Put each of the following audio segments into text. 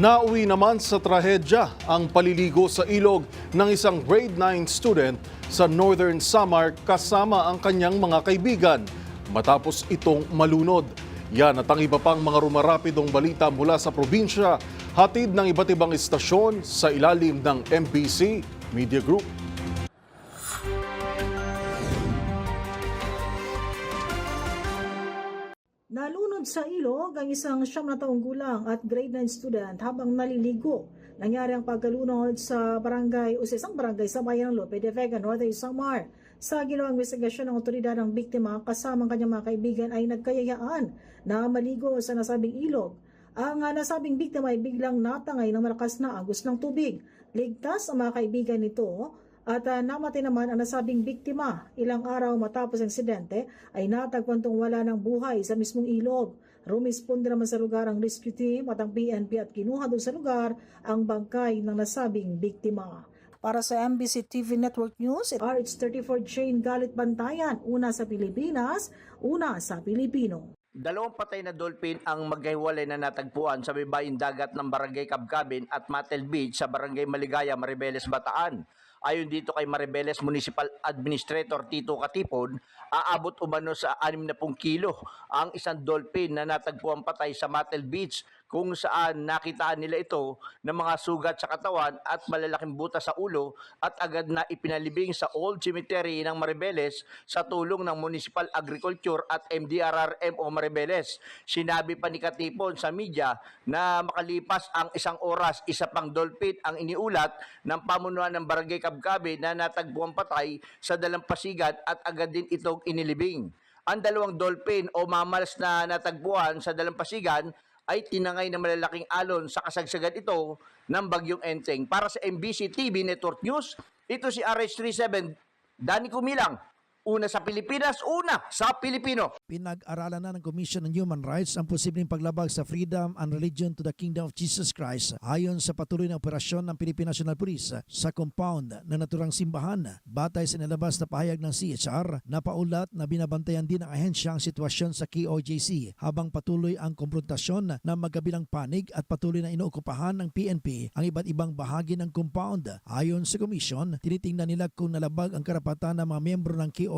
Nauwi naman sa trahedya ang paliligo sa ilog ng isang grade 9 student sa Northern Samar kasama ang kanyang mga kaibigan matapos itong malunod. Yan at ang iba pang mga rumarapidong balita mula sa probinsya, hatid ng iba't ibang istasyon sa ilalim ng MBC Media Group. Nalunod sa ilog ang isang siyam na taong gulang at grade 9 student habang naliligo. Nangyari ang pagkalunod sa barangay o sa isang barangay sa bayan ng Lope de Vega, Northern Samar. Sa ginawang investigasyon ng otoridad ng biktima kasama ang kanyang mga kaibigan ay nagkayayaan na maligo sa nasabing ilog. Ang ah, nasabing biktima ay biglang natangay ng malakas na agos ng tubig. Ligtas ang mga kaibigan nito at uh, namatay naman ang nasabing biktima. Ilang araw matapos ang insidente ay natagpuan tong wala ng buhay sa mismong ilog. Rumisponde naman sa lugar ang rescue team at ang PNP at kinuha doon sa lugar ang bangkay ng nasabing biktima. Para sa MBC TV Network News, RH34 Jane Galit Bantayan, una sa Pilipinas, una sa Pilipino. Dalawang patay na dolphin ang maghiwalay na natagpuan sa bibayong dagat ng Barangay Kabkabin at Matel Beach sa Barangay Maligaya, Maribeles, Bataan. Ayon dito kay Maribeles Municipal Administrator Tito Katipon, aabot umano sa 60 kilo ang isang dolphin na natagpuan patay sa Matel Beach kung saan nakitaan nila ito ng mga sugat sa katawan at malalaking butas sa ulo at agad na ipinalibing sa Old Cemetery ng Maribeles sa tulong ng Municipal Agriculture at MDRRMO Maribeles. Sinabi pa ni Katipon sa media na makalipas ang isang oras, isa pang dolphin ang iniulat ng pamunuan ng Barangay Kabkabe na natagpuan patay sa dalampasigan at agad din itong inilibing. Ang dalawang dolphin o mammals na natagpuan sa dalampasigan ay tinangay na malalaking alon sa kasagsagan ito ng Bagyong Enteng. Para sa MBC TV Network News, ito si RH37, Danny Kumilang. Una sa Pilipinas, una sa Pilipino. Pinag-aralan na ng Commission on Human Rights ang posibleng paglabag sa freedom and religion to the Kingdom of Jesus Christ ayon sa patuloy na operasyon ng Philippine National Police sa compound ng naturang simbahan. Batay sa nilabas na pahayag ng CHR na paulat na binabantayan din ng ahensya ang sitwasyon sa KOJC habang patuloy ang konfrontasyon ng magkabilang panig at patuloy na inookupahan ng PNP ang iba't ibang bahagi ng compound. Ayon sa Commission, tinitingnan nila kung nalabag ang karapatan ng mga miyembro ng KOJC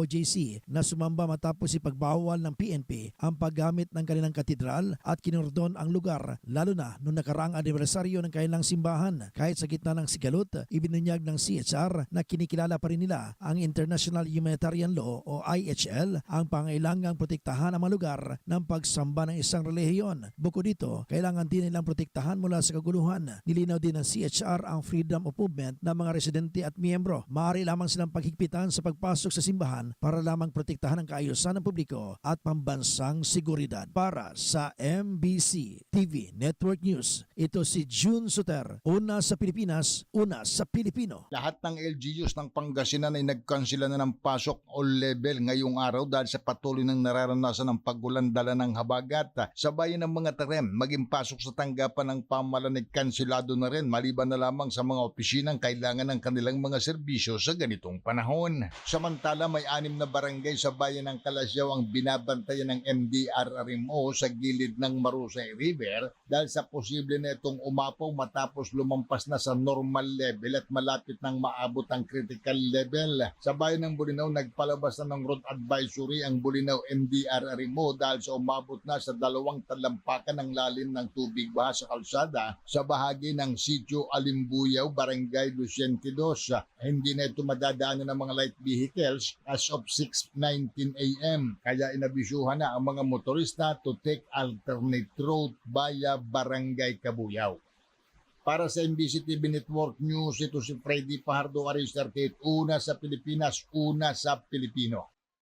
na sumamba matapos ipagbawal ng PNP ang paggamit ng kanilang katedral at kinordon ang lugar lalo na noong nakaraang anibersaryo ng kanilang simbahan. Kahit sa gitna ng sigalot, ibinunyag ng CHR na kinikilala pa rin nila ang International Humanitarian Law o IHL ang pangailangang protektahan ang mga lugar ng pagsamba ng isang relihiyon. Bukod dito, kailangan din nilang protektahan mula sa kaguluhan. Nilinaw din ng CHR ang freedom of movement ng mga residente at miyembro. Maaari lamang silang paghigpitan sa pagpasok sa simbahan para lamang protektahan ang kaayusan ng publiko at pambansang seguridad. Para sa MBC TV Network News, ito si June Suter. Una sa Pilipinas, una sa Pilipino. Lahat ng LGUs ng Pangasinan ay nagkansila na ng pasok all level ngayong araw dahil sa patuloy ng nararanasan ng pagulan dala ng habagat. Sa bayan ng mga terem, maging pasok sa tanggapan ng pamalan ay kansilado na rin maliban na lamang sa mga opisinang kailangan ng kanilang mga serbisyo sa ganitong panahon. Samantala may anim na barangay sa bayan ng Kalasyaw ang binabantayan ng MDRRMO sa gilid ng Marusay River dahil sa posible na itong umapaw matapos lumampas na sa normal level at malapit nang maabot ang critical level. Sa bayan ng Bulinaw, nagpalabas na ng road advisory ang Bulinaw MDRRMO dahil sa umabot na sa dalawang talampakan ng lalim ng tubig baha sa kalsada sa bahagi ng Sitio Alimbuyaw, Barangay Luciente Dos. Hindi na ito madadaanan ng mga light vehicles as of 6.19 a.m. Kaya inabisyuhan na ang mga motorista to take alternate road via Barangay Kabuyaw. Para sa MBC TV Network News, ito si Freddy Pahardo Aris 38, una sa Pilipinas, una sa Pilipino.